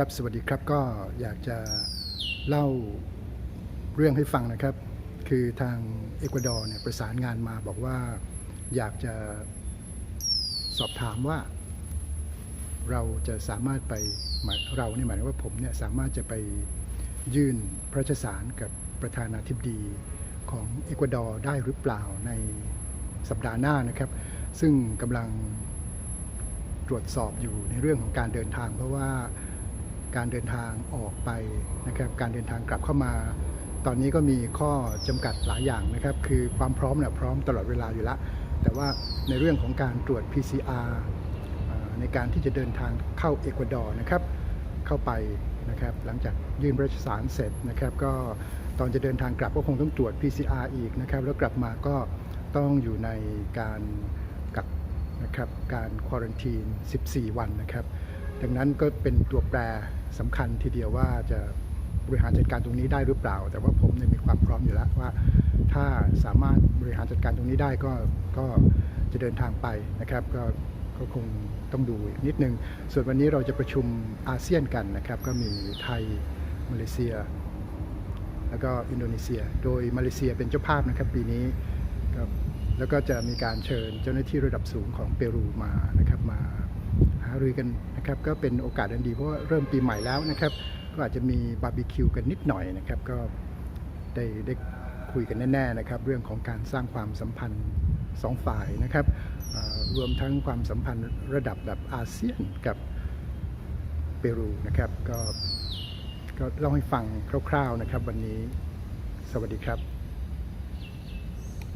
ครับ สวัสดีครับก็อยากจะเล่าเรื่องให้ฟังนะครับ คือทางเอกวาดอร์เนี่ยประสานงานมาบอกว่าอยากจะสอบถามว่า เราจะสามารถไปเราเนี่ยหมายถึงว่าผมเนี่ยสามารถจะไปยื่นพระราชสารกับประธานาธิบดีของเอกวาดอร์ได้หรือเปล่าในสัปดาห์หน้านะครับ ซึ่งกำลังตรวจสอบอยู่ในเรื่องของการเดินทางเพราะว่า การเดินทางออกไปนะครับการเดินทางกลับเข้ามา ตอนนี้ก็มีข้อจำกัดหลายอย่างนะครับ คือความพร้อมเนี่ยพร้อมตลอดเวลาอยู่แล้วแต่ว่าในเรื่องของการตรวจ PCR อ่าในการที่จะเดินทางเข้าเอกวาดอร์นะครับเข้าไปนะครับหลังจากยื่นราชสารเสร็จนะครับ ก็ตอนจะเดินทางกลับก็คงต้องตรวจ PCR อีกนะครับ แล้วกลับมาก็ต้องอยู่ในการกักนะครับการควอรันทีน 14 วันนะครับ ดังนั้นก็เป็นตัวแปร สำคัญทีเดียวว่าจะบริหารจัดการตรงนี้ได้หรือเปล่า แต่ว่าผมเนี่ยมีความพร้อมอยู่แล้วว่า ถ้าสามารถบริหารจัดการตรงนี้ได้ก็ก็จะเดินทางไปนะครับก็ก็คงต้องดูนิดนึง ส่วนวันนี้เราจะประชุมอาเซียนกันนะครับ ก็มีไทย มาเลเซีย แล้วก็อินโดนีเซีย โดยมาเลเซียเป็นเจ้าภาพนะครับปีนี้ครับแล้วก็จะมีการเชิญเจ้าหน้าที่ระดับสูงของเปรูมานะครับมา รือกันนะครับก็เป็นโอกาสอันดีเพราะว่าเริ่มปีใหม่แล้วนะครับ ก็อาจจะมีบาร์บีคิวกันนิดหน่อยนะครับ ก็ได้ได้คุยกันแน่ๆนะครับ เรื่องของการสร้างความสัมพันธ์สองฝ่ายนะครับรวมทั้งความสัมพันธ์ระดับแบบอาเซียนกับเปรูนะครับ ก็ก็เล่าให้ฟังคร่าวๆนะครับ วันนี้สวัสดีครับ